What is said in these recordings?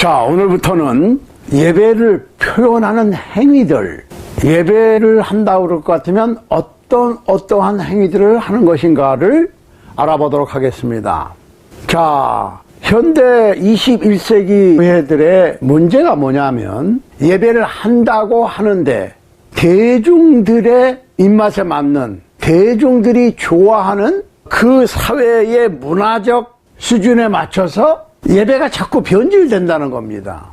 자, 오늘부터는 예배를 표현하는 행위들, 예배를 한다고 그럴 것 같으면 어떤, 어떠한 행위들을 하는 것인가를 알아보도록 하겠습니다. 자, 현대 21세기 교회들의 문제가 뭐냐면 예배를 한다고 하는데 대중들의 입맛에 맞는 대중들이 좋아하는 그 사회의 문화적 수준에 맞춰서 예배가 자꾸 변질된다는 겁니다.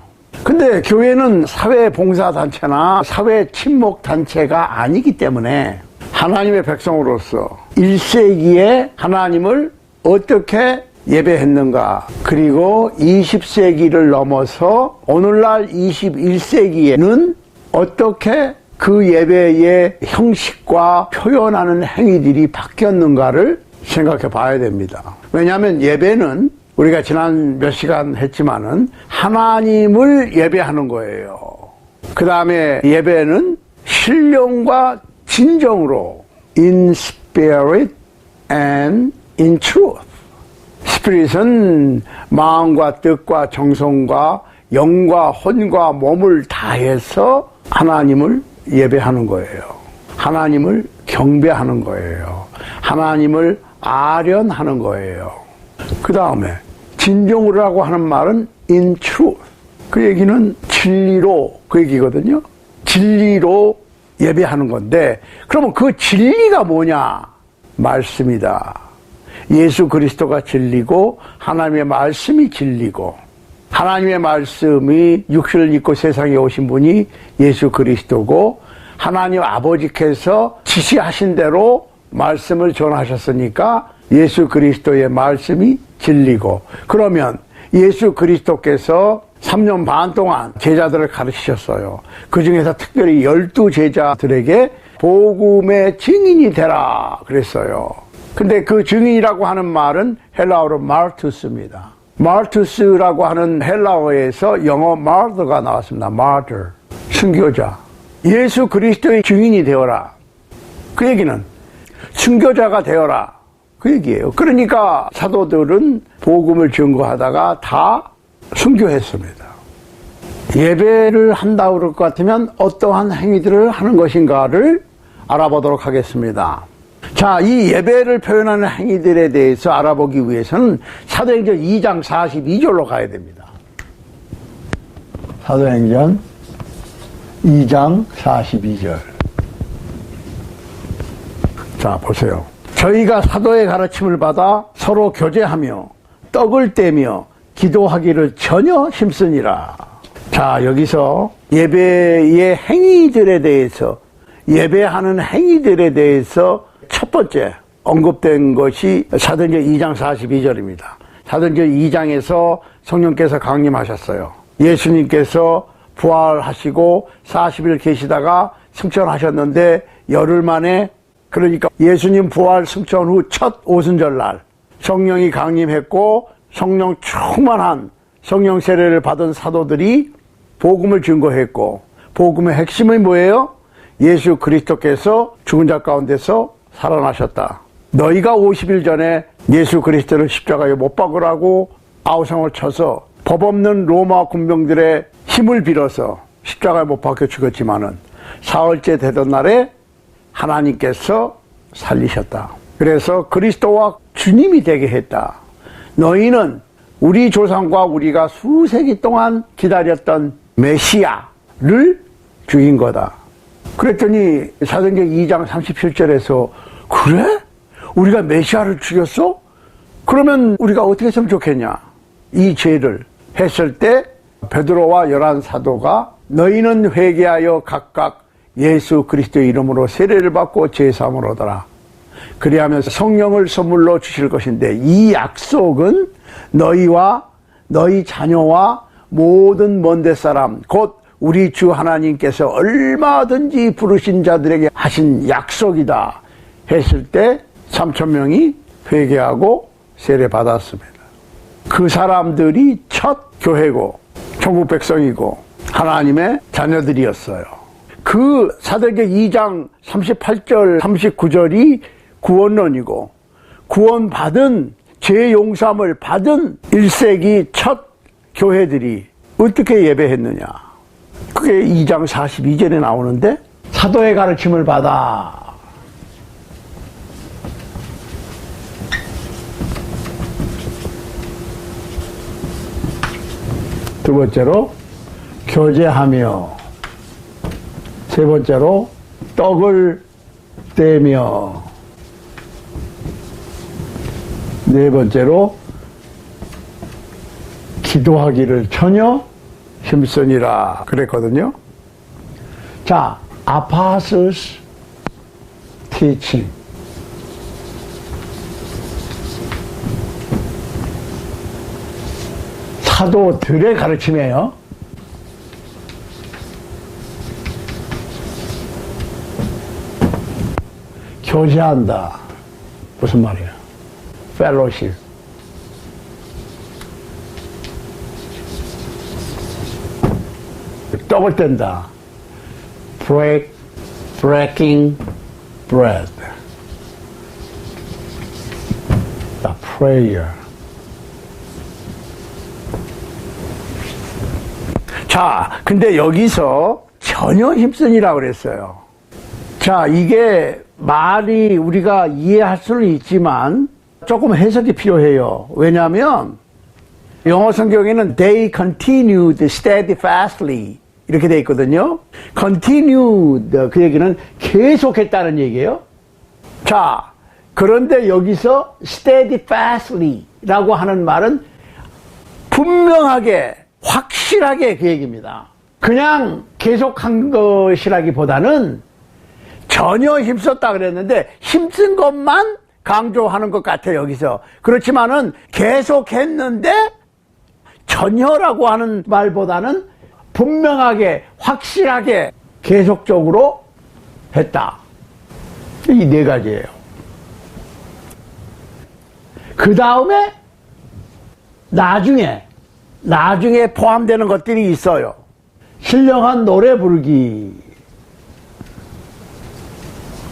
근데 교회는 사회 봉사단체나 사회 친목단체가 아니기 때문에 하나님의 백성으로서 1세기에 하나님을 어떻게 예배했는가. 그리고 20세기를 넘어서 오늘날 21세기에는 어떻게 그 예배의 형식과 표현하는 행위들이 바뀌었는가를 생각해 봐야 됩니다. 왜냐하면 예배는 우리가 지난 몇 시간 했지만은 하나님을 예배하는 거예요. 그 다음에 예배는 신령과 진정으로 in spirit and in truth. 스피릿은 마음과 뜻과 정성과 영과 혼과 몸을 다해서 하나님을 예배하는 거예요. 하나님을 경배하는 거예요. 하나님을 아련하는 거예요. 그 다음에 진정으로라고 하는 말은 in truth. 그 얘기는 진리로 그 얘기거든요. 진리로 예배하는 건데 그러면 그 진리가 뭐냐? 말씀이다. 예수 그리스도가 진리고 하나님의 말씀이 진리고 하나님의 말씀이 육신을 입고 세상에 오신 분이 예수 그리스도고 하나님 아버지께서 지시하신 대로 말씀을 전하셨으니까 예수 그리스도의 말씀이 진리고 그러면 예수 그리스도께서 3년 반 동안 제자들을 가르치셨어요. 그 중에서 특별히 열두 제자들에게 복음의 증인이 되라 그랬어요. 근데 그 증인이라고 하는 말은 헬라어로 마르투스입니다. 마르투스라고 하는 헬라어에서 영어 마르더가 나왔습니다. 마르터. 순교자. 예수 그리스도의 증인이 되어라. 그 얘기는 순교자가 되어라. 그 얘기예요. 그러니까 사도들은 복음을 증거하다가 다 순교했습니다. 예배를 한다고 그럴 것 같으면 어떠한 행위들을 하는 것인가를 알아보도록 하겠습니다. 자, 이 예배를 표현하는 행위들에 대해서 알아보기 위해서는 사도행전 2장 42절로 가야 됩니다. 사도행전 2장 42절. 자, 보세요. 저희가 사도의 가르침을 받아 서로 교제하며 떡을 떼며 기도하기를 전혀 힘쓰니라. 자, 여기서 예배의 행위들에 대해서, 예배하는 행위들에 대해서 첫 번째 언급된 것이 사도행전 2장 42절입니다. 사도행전 2장에서 성령께서 강림하셨어요. 예수님께서 부활하시고 40일 계시다가 승천하셨는데 열흘 만에 그러니까 예수님 부활 승천 후 첫 오순절날 성령이 강림했고 성령 충만한 성령 세례를 받은 사도들이 복음을 증거했고 복음의 핵심은 뭐예요? 예수 그리스도께서 죽은 자 가운데서 살아나셨다. 너희가 50일 전에 예수 그리스도를 십자가에 못 박으라고 아우성을 쳐서 법 없는 로마 군병들의 힘을 빌어서 십자가에 못 박혀 죽었지만은 사흘째 되던 날에 하나님께서 살리셨다. 그래서 그리스도와 주님이 되게 했다. 너희는 우리 조상과 우리가 수세기 동안 기다렸던 메시아를 죽인 거다. 그랬더니 사도행전 2장 37절에서 그래? 우리가 메시아를 죽였어? 그러면 우리가 어떻게 했으면 좋겠냐? 이 죄를 했을 때 베드로와 열한 사도가 너희는 회개하여 각각 예수 그리스도의 이름으로 세례를 받고 제사함을 얻어라. 그리하면서 성령을 선물로 주실 것인데 이 약속은 너희와 너희 자녀와 모든 먼데 사람 곧 우리 주 하나님께서 얼마든지 부르신 자들에게 하신 약속이다 했을 때 3천 명이 회개하고 세례 받았습니다. 그 사람들이 첫 교회고 천국 백성이고 하나님의 자녀들이었어요. 그 사도행전 2장 38절 39절이 구원론이고 구원받은 죄 용서함을 받은 1세기 첫 교회들이 어떻게 예배했느냐? 그게 2장 42절에 나오는데 사도의 가르침을 받아 두 번째로 교제하며 세 번째로 떡을 떼며 네 번째로 기도하기를 전혀 힘쓰니라 그랬거든요. 자, apostles teaching. 사도들의 가르침이에요. 교제한다. 무슨 말이야? fellowship. 떡을 뗀다. break, breaking bread. A prayer. 자, 근데 여기서 전혀 힘쓰니라고 그랬어요. 자, 이게 말이 우리가 이해할 수는 있지만 조금 해석이 필요해요. 왜냐하면 영어 성경에는 they continued steadfastly 이렇게 돼 있거든요. continued 그 얘기는 계속했다는 얘기예요. 자, 그런데 여기서 steadfastly라고 하는 말은 분명하게 확실하게 그 얘기입니다. 그냥 계속한 것이라기보다는 전혀 힘썼다 그랬는데 힘쓴 것만 강조하는 것 같아 여기서. 그렇지만은 계속 했는데 전혀라고 하는 말보다는 분명하게 확실하게 계속적으로 했다. 이 네 가지예요. 그 다음에 나중에 나중에 포함되는 것들이 있어요. 신령한 노래 부르기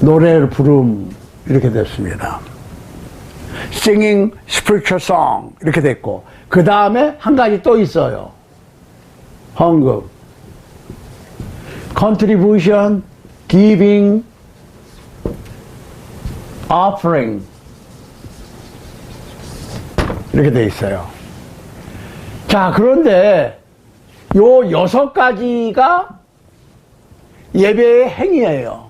노래를 부름 이렇게 됐습니다. Singing spiritual song 이렇게 됐고 그 다음에 한 가지 또 있어요. 헌금, contribution, giving, offering 이렇게 돼 있어요. 자 그런데 요 여섯 가지가 예배의 행위예요.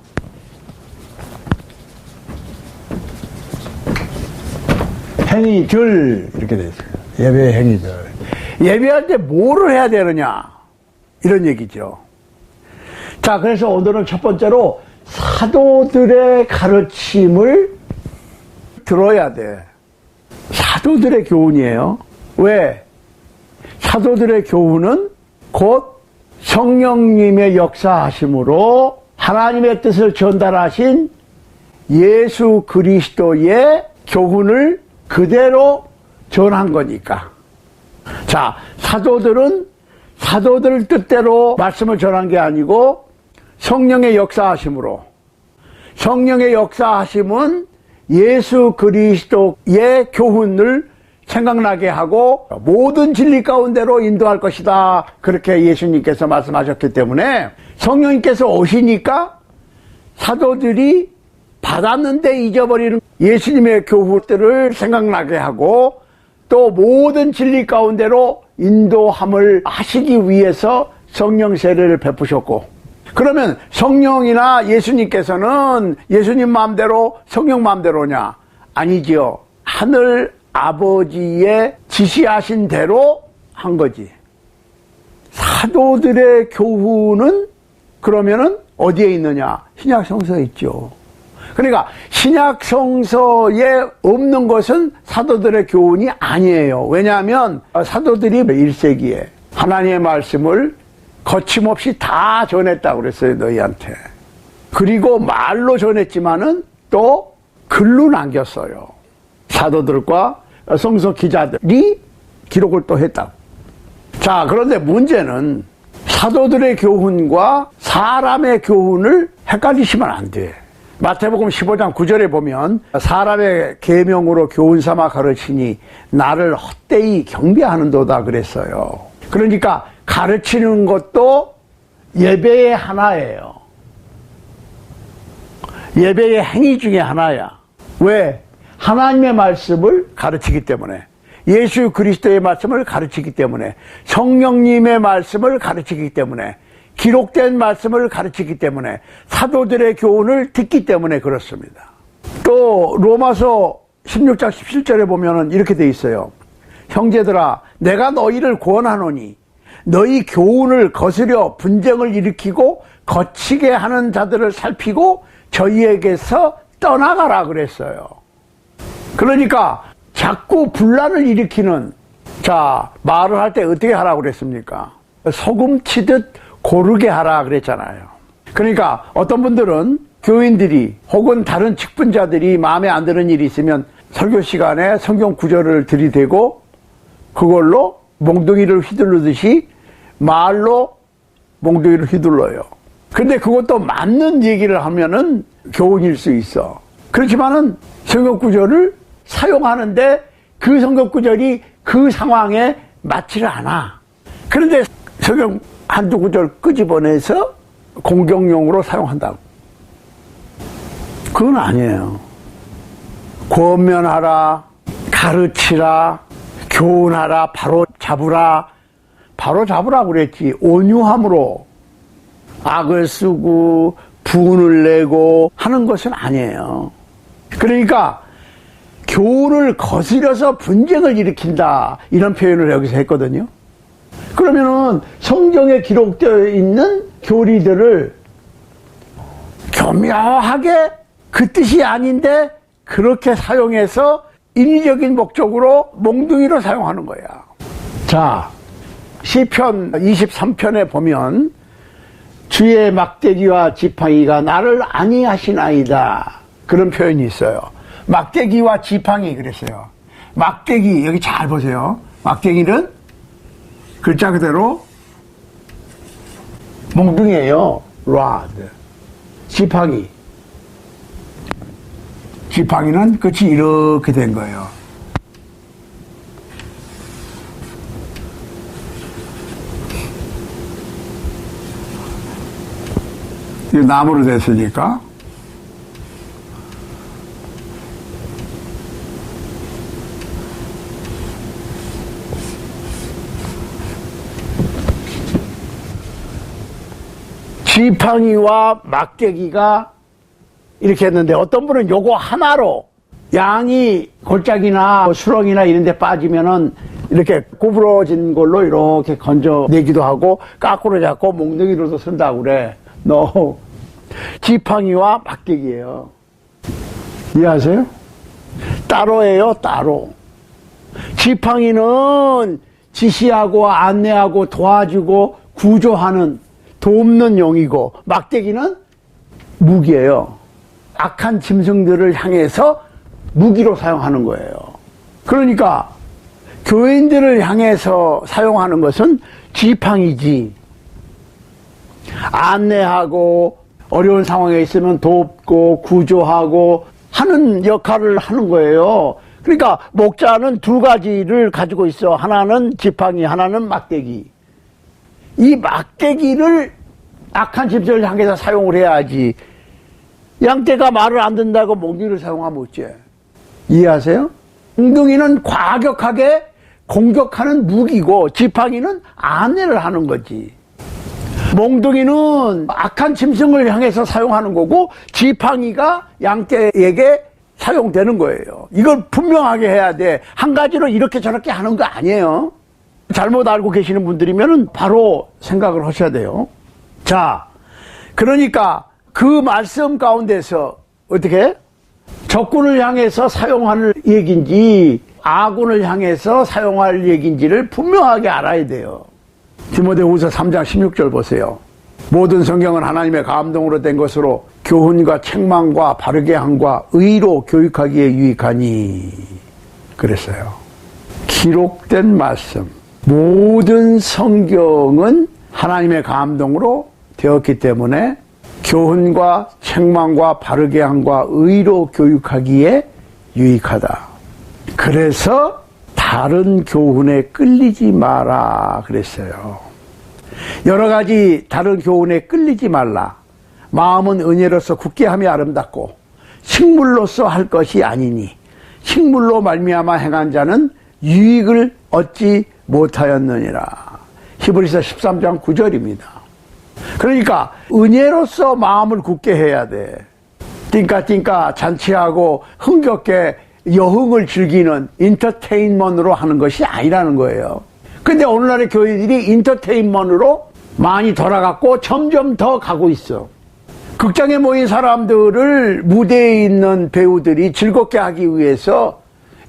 행위들 이렇게 돼 있어요. 예배 행위들. 예배할 때 뭐를 해야 되느냐 이런 얘기죠. 자, 그래서 오늘은 첫 번째로 사도들의 가르침을 들어야 돼. 사도들의 교훈이에요. 왜? 사도들의 교훈은 곧 성령님의 역사하심으로 하나님의 뜻을 전달하신 예수 그리스도의 교훈을 그대로 전한 거니까. 자, 사도들은 사도들 뜻대로 말씀을 전한 게 아니고 성령의 역사하심으로 성령의 역사하심은 예수 그리스도의 교훈을 생각나게 하고 모든 진리 가운데로 인도할 것이다. 그렇게 예수님께서 말씀하셨기 때문에 성령님께서 오시니까 사도들이 받았는데 잊어버리는 예수님의 교훈들을 생각나게 하고 또 모든 진리 가운데로 인도함을 하시기 위해서 성령 세례를 베푸셨고 그러면 성령이나 예수님께서는 예수님 마음대로 성령 마음대로냐? 아니지요. 하늘 아버지의 지시하신 대로 한 거지. 사도들의 교훈은 그러면은 어디에 있느냐? 신약 성서에 있죠. 그러니까 신약 성서에 없는 것은 사도들의 교훈이 아니에요. 왜냐하면 사도들이 1세기에 하나님의 말씀을 거침없이 다 전했다고 그랬어요, 너희한테. 그리고 말로 전했지만은 또 글로 남겼어요. 사도들과 성서 기자들이 기록을 또 했다고. 자, 그런데 문제는 사도들의 교훈과 사람의 교훈을 헷갈리시면 안 돼. 마태복음 15장 9절에 보면 사람의 계명으로 교훈 삼아 가르치니 나를 헛되이 경배하는도다 그랬어요. 그러니까 가르치는 것도 예배의 하나예요. 예배의 행위 중에 하나야. 왜? 하나님의 말씀을 가르치기 때문에. 예수 그리스도의 말씀을 가르치기 때문에. 성령님의 말씀을 가르치기 때문에. 기록된 말씀을 가르치기 때문에. 사도들의 교훈을 듣기 때문에 그렇습니다. 또, 로마서 16장 17절에 보면은 이렇게 돼 있어요. 형제들아, 내가 너희를 구원하노니 너희 교훈을 거스려 분쟁을 일으키고 거치게 하는 자들을 살피고 저희에게서 떠나가라 그랬어요. 그러니까 자꾸 분란을 일으키는 자 말을 할 때 어떻게 하라고 그랬습니까? 소금 치듯 고르게 하라 그랬잖아요. 그러니까 어떤 분들은 교인들이 혹은 다른 직분자들이 마음에 안 드는 일이 있으면 설교 시간에 성경 구절을 들이대고 그걸로 몽둥이를 휘두르듯이 말로 몽둥이를 휘둘러요. 근데 그것도 맞는 얘기를 하면은 교훈일 수 있어. 그렇지만은 성경 구절을 사용하는데 그 성경 구절이 그 상황에 맞지를 않아. 그런데 성경 한두 구절 끄집어내서 공격용으로 사용한다고. 그건 아니에요. 권면하라, 가르치라, 교훈하라, 바로 잡으라, 바로 잡으라 그랬지. 온유함으로 악을 쓰고 분을 내고 하는 것은 아니에요. 그러니까 교훈을 거스려서 분쟁을 일으킨다 이런 표현을 여기서 했거든요. 그러면은 성경에 기록되어 있는 교리들을 교묘하게 그 뜻이 아닌데 그렇게 사용해서 인위적인 목적으로 몽둥이로 사용하는 거야. 자, 시편 23편에 보면 주의 막대기와 지팡이가 나를 아니하시나이다. 그런 표현이 있어요. 막대기와 지팡이 그랬어요. 막대기 여기 잘 보세요. 막대기는 글자 그대로 몽둥이에요. rod. 지팡이. 지팡이는 끝이 이렇게 된 거예요. 이 나무로 됐으니까. 지팡이와 막대기가 이렇게 했는데 어떤 분은 요거 하나로 양이 골짜기나 수렁이나 이런 데 빠지면은 이렇게 구부러진 걸로 이렇게 건져내기도 하고 까꾸로 잡고 몽둥이로도 쓴다고 그래. no. 지팡이와 막대기예요. 이해하세요? 따로예요, 따로. 지팡이는 지시하고 안내하고 도와주고 구조하는 돕는 용이고 막대기는 무기예요. 악한 짐승들을 향해서 무기로 사용하는 거예요. 그러니까 교인들을 향해서 사용하는 것은 지팡이지. 안내하고 어려운 상황에 있으면 돕고 구조하고 하는 역할을 하는 거예요. 그러니까 목자는 두 가지를 가지고 있어. 하나는 지팡이, 하나는 막대기. 이 막대기를 악한 집들을 향해서 사용을 해야지. 양떼가 말을 안 듣는다고 몽둥이를 사용하면 어째? 이해하세요? 몽둥이는 과격하게 공격하는 무기고 지팡이는 안내를 하는 거지. 몽둥이는 악한 짐승을 향해서 사용하는 거고 지팡이가 양떼에게 사용되는 거예요. 이걸 분명하게 해야 돼. 한 가지로 이렇게 저렇게 하는 거 아니에요. 잘못 알고 계시는 분들이면 바로 생각을 하셔야 돼요. 자, 그러니까 그 말씀 가운데서 어떻게 적군을 향해서 사용하는 얘기인지 아군을 향해서 사용할 얘기인지를 분명하게 알아야 돼요. 디모데후서 3장 16절 보세요. 모든 성경은 하나님의 감동으로 된 것으로 교훈과 책망과 바르게 함과 의로 교육하기에 유익하니 그랬어요. 기록된 말씀 모든 성경은 하나님의 감동으로 되었기 때문에 교훈과 책망과 바르게 함과 의로 교육하기에 유익하다. 그래서 다른 교훈에 끌리지 마라 그랬어요. 여러 가지 다른 교훈에 끌리지 말라. 마음은 은혜로서 굳게 함이 아름답고 식물로서 할 것이 아니니 식물로 말미암아 행한 자는 유익을 얻지 못하였느니라. 히브리서 13장 9절입니다. 그러니까 은혜로서 마음을 굳게 해야 돼. 띵까띵까 잔치하고 흥겹게 여흥을 즐기는 인터테인먼트로 하는 것이 아니라는 거예요. 근데 오늘날의 교회들이 인터테인먼트로 많이 돌아갔고 점점 더 가고 있어. 극장에 모인 사람들을 무대에 있는 배우들이 즐겁게 하기 위해서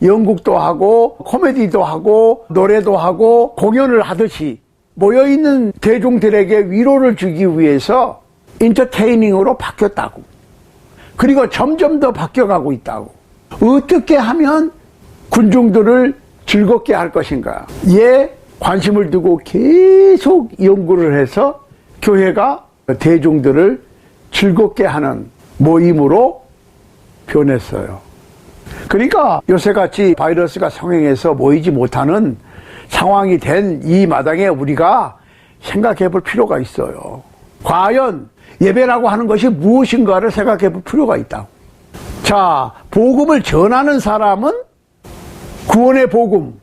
연극도 하고 코미디도 하고 노래도 하고 공연을 하듯이 모여있는 대중들에게 위로를 주기 위해서 인터테이닝으로 바뀌었다고. 그리고 점점 더 바뀌어가고 있다고. 어떻게 하면 군중들을 즐겁게 할 것인가? 에 관심을 두고 계속 연구를 해서 교회가 대중들을 즐겁게 하는 모임으로 변했어요. 그러니까 요새같이 바이러스가 성행해서 모이지 못하는 상황이 된 이 마당에 우리가 생각해 볼 필요가 있어요. 과연 예배라고 하는 것이 무엇인가를 생각해 볼 필요가 있다고. 자, 복음을 전하는 사람은 구원의 복음,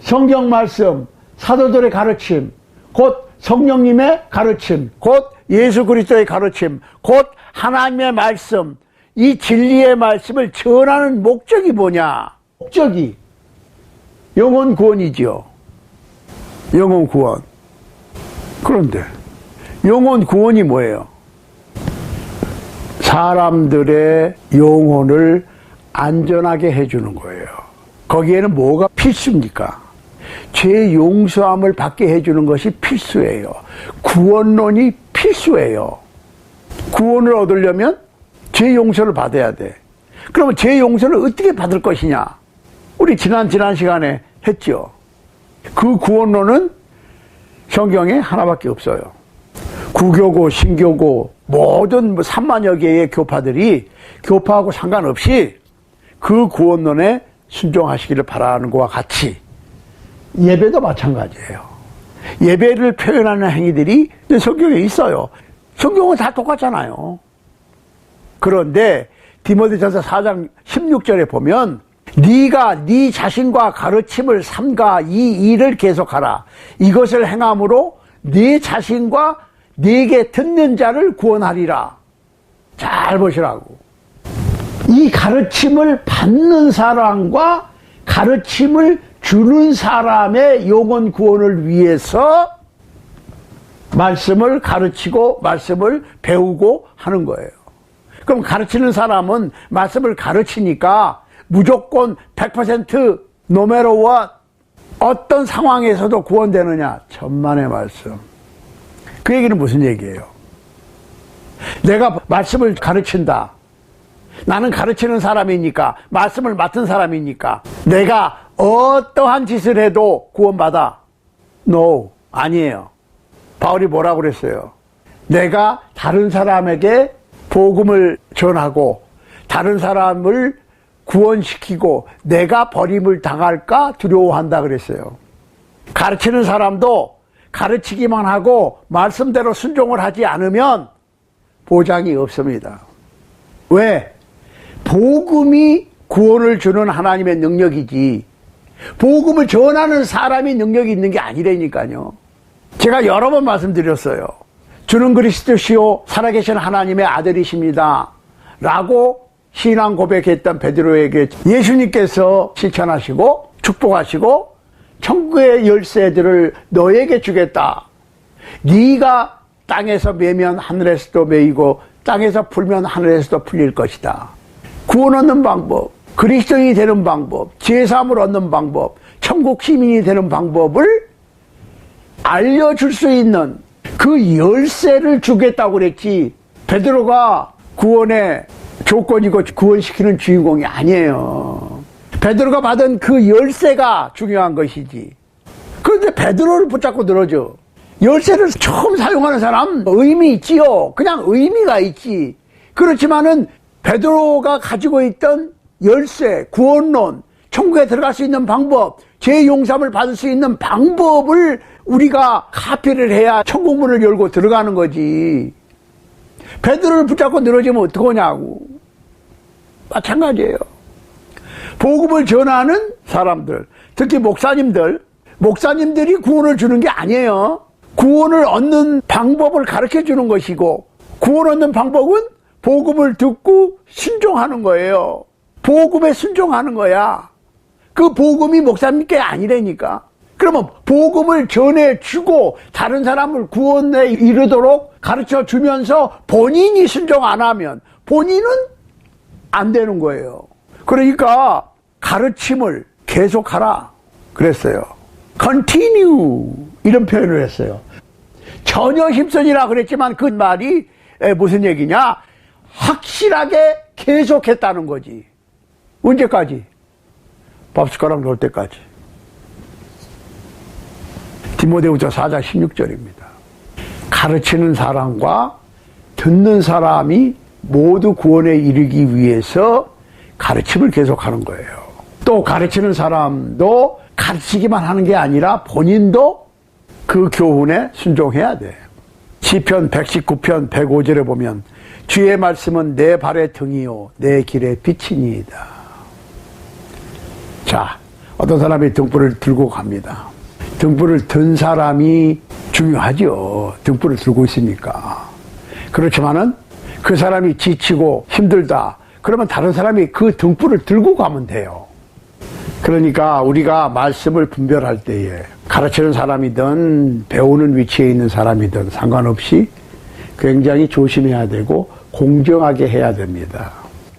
성경 말씀, 사도들의 가르침, 곧 성령님의 가르침, 곧 예수 그리스도의 가르침, 곧 하나님의 말씀, 이 진리의 말씀을 전하는 목적이 뭐냐? 목적이 영혼 구원이지요. 영혼 구원. 그런데 영혼 구원이 뭐예요? 사람들의 영혼을 안전하게 해주는 거예요. 거기에는 뭐가 필수입니까? 죄 용서함을 받게 해주는 것이 필수예요. 구원론이 필수예요. 구원을 얻으려면 죄 용서를 받아야 돼. 그러면 죄 용서를 어떻게 받을 것이냐? 우리 지난 지난 시간에 했죠. 그 구원론은 성경에 하나밖에 없어요. 구교고 신교고 모든 3만여 뭐 개의 교파들이 교파하고 상관없이 그 구원론에 순종하시기를 바라는 것과 같이 예배도 마찬가지예요. 예배를 표현하는 행위들이 성경에 있어요. 성경은 다 똑같잖아요. 그런데 디모데전서 4장 16절에 보면 네가 네 자신과 가르침을 삼가 이 일을 계속하라. 이것을 행함으로 네 자신과 네게 듣는 자를 구원하리라. 잘 보시라고. 이 가르침을 받는 사람과 가르침을 주는 사람의 영혼 구원을 위해서 말씀을 가르치고 말씀을 배우고 하는 거예요. 그럼 가르치는 사람은 말씀을 가르치니까 무조건 100% 노메로 what 어떤 상황에서도 구원되느냐? 천만의 말씀. 그 얘기는 무슨 얘기예요? 내가 말씀을 가르친다. 나는 가르치는 사람이니까, 말씀을 맡은 사람이니까, 내가 어떠한 짓을 해도 구원받아. No. 아니에요. 바울이 뭐라고 그랬어요? 내가 다른 사람에게 복음을 전하고, 다른 사람을 구원시키고 내가 버림을 당할까 두려워한다 그랬어요. 가르치는 사람도 가르치기만 하고 말씀대로 순종을 하지 않으면 보장이 없습니다. 왜? 복음이 구원을 주는 하나님의 능력이지. 복음을 전하는 사람이 능력이 있는 게 아니라니까요. 제가 여러 번 말씀드렸어요. 주는 그리스도시요 살아계신 하나님의 아들이십니다. 라고 신앙 고백했던 베드로에게 예수님께서 실천하시고 축복하시고 천국의 열쇠들을 너에게 주겠다. 네가 땅에서 매면 하늘에서도 매이고 땅에서 풀면 하늘에서도 풀릴 것이다. 구원 얻는 방법, 그리스도인이 되는 방법, 제삼을 얻는 방법, 천국 시민이 되는 방법을 알려줄 수 있는 그 열쇠를 주겠다고 그랬지. 베드로가 구원의 조건이고 구원시키는 주인공이 아니에요. 베드로가 받은 그 열쇠가 중요한 것이지. 그런데 베드로를 붙잡고 늘어져. 열쇠를 처음 사용하는 사람 의미 있지요. 그냥 의미가 있지. 그렇지만은 베드로가 가지고 있던 열쇠, 구원론, 천국에 들어갈 수 있는 방법, 죄 용서함을 받을 수 있는 방법을 우리가 카피를 해야 천국문을 열고 들어가는 거지. 베드로를 붙잡고 늘어지면 어떡하냐고. 마찬가지예요. 복음을 전하는 사람들, 특히 목사님들, 목사님들이 구원을 주는 게 아니에요. 구원을 얻는 방법을 가르쳐 주는 것이고, 구원 얻는 방법은 복음을 듣고 순종하는 거예요. 복음에 순종하는 거야. 그 복음이 목사님께 아니라니까. 그러면 복음을 전해주고 다른 사람을 구원에 이르도록 가르쳐 주면서 본인이 순종 안 하면 본인은 안 되는 거예요. 그러니까 가르침을 계속하라 그랬어요. continue 이런 표현을 했어요. 전혀 힘선이라 그랬지만 그 말이 무슨 얘기냐? 확실하게 계속했다는 거지. 언제까지? 밥숟가락 놓을 때까지. 디모데후서 4장 16절입니다. 가르치는 사람과 듣는 사람이 모두 구원에 이르기 위해서 가르침을 계속하는 거예요. 또 가르치는 사람도 가르치기만 하는 게 아니라 본인도 그 교훈에 순종해야 돼. 시편 119편 105절에 보면 주의 말씀은 내 발의 등이요 내 길의 빛이니이다. 자, 어떤 사람이 등불을 들고 갑니다. 등불을 든 사람이 중요하죠. 등불을 들고 있으니까. 그렇지만은 그 사람이 지치고 힘들다. 그러면 다른 사람이 그 등불을 들고 가면 돼요. 그러니까 우리가 말씀을 분별할 때에 가르치는 사람이든 배우는 위치에 있는 사람이든 상관없이 굉장히 조심해야 되고 공정하게 해야 됩니다.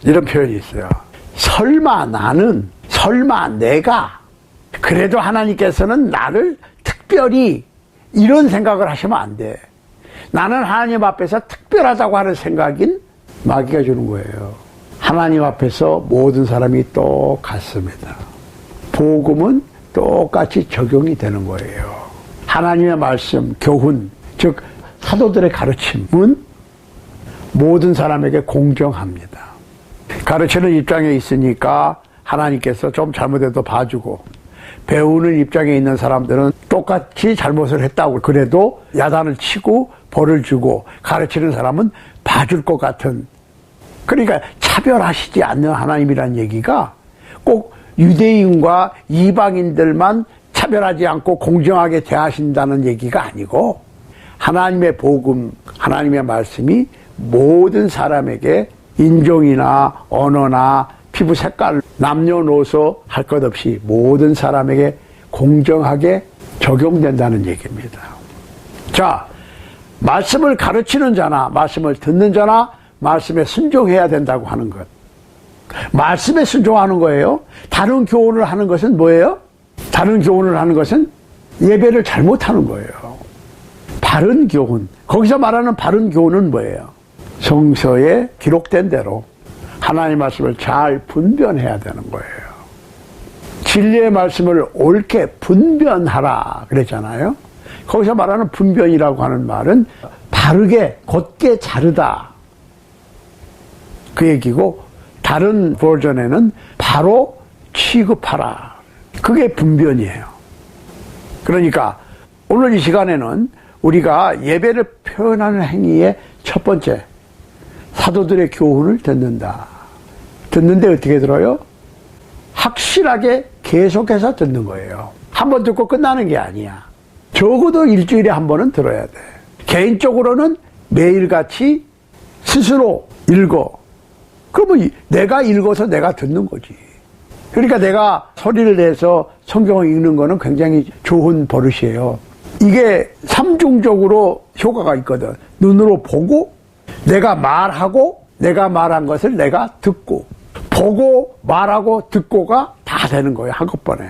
이런 표현이 있어요. 설마 나는, 설마 내가, 그래도 하나님께서는 나를 특별히 이런 생각을 하시면 안 돼. 나는 하나님 앞에서 특별하다고 하는 생각인 마귀가 주는 거예요. 하나님 앞에서 모든 사람이 똑같습니다. 복음은 똑같이 적용이 되는 거예요. 하나님의 말씀, 교훈, 즉 사도들의 가르침은 모든 사람에게 공정합니다. 가르치는 입장에 있으니까 하나님께서 좀 잘못해도 봐주고 배우는 입장에 있는 사람들은 똑같이 잘못을 했다고 그래도 야단을 치고 벌을 주고 가르치는 사람은 봐줄 것 같은. 그러니까 차별하시지 않는 하나님이란 얘기가 꼭 유대인과 이방인들만 차별하지 않고 공정하게 대하신다는 얘기가 아니고 하나님의 복음, 하나님의 말씀이 모든 사람에게 인종이나 언어나 피부 색깔, 남녀노소 할 것 없이 모든 사람에게 공정하게 적용된다는 얘기입니다. 자, 말씀을 가르치는 자나, 말씀을 듣는 자나, 말씀에 순종해야 된다고 하는 것. 말씀에 순종하는 거예요. 다른 교훈을 하는 것은 뭐예요? 다른 교훈을 하는 것은 예배를 잘못하는 거예요. 바른 교훈. 거기서 말하는 바른 교훈은 뭐예요? 성서에 기록된 대로 하나님 말씀을 잘 분변해야 되는 거예요. 진리의 말씀을 옳게 분변하라 그랬잖아요. 거기서 말하는 분변이라고 하는 말은 바르게 곧게 자르다 그 얘기고 다른 버전에는 바로 취급하라 그게 분변이에요. 그러니까 오늘 이 시간에는 우리가 예배를 표현하는 행위의 첫 번째 사도들의 교훈을 듣는다. 듣는데 어떻게 들어요? 확실하게 계속해서 듣는 거예요. 한 번 듣고 끝나는 게 아니야. 적어도 일주일에 한 번은 들어야 돼. 개인적으로는 매일같이 스스로 읽어. 그러면 내가 읽어서 내가 듣는 거지. 그러니까 내가 소리를 내서 성경을 읽는 거는 굉장히 좋은 버릇이에요. 이게 삼중적으로 효과가 있거든. 눈으로 보고, 내가 말하고, 내가 말한 것을 내가 듣고, 보고, 말하고, 듣고가 다 되는 거예요. 한꺼번에.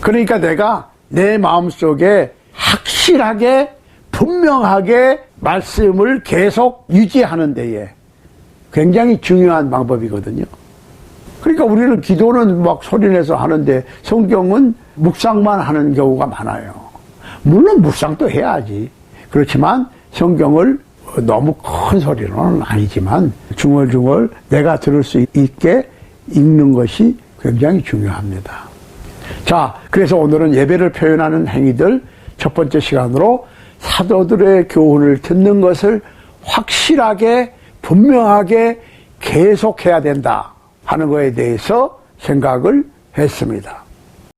그러니까 내가 내 마음속에 확실하게, 분명하게 말씀을 계속 유지하는 데에 굉장히 중요한 방법이거든요. 그러니까 우리는 기도는 막 소리내서 하는데 성경은 묵상만 하는 경우가 많아요. 물론 묵상도 해야지. 그렇지만 성경을 너무 큰 소리는 아니지만 중얼중얼 내가 들을 수 있게 읽는 것이 굉장히 중요합니다. 자, 그래서 오늘은 예배를 표현하는 행위들 첫 번째 시간으로 사도들의 교훈을 듣는 것을 확실하게 분명하게 계속해야 된다 하는 것에 대해서 생각을 했습니다.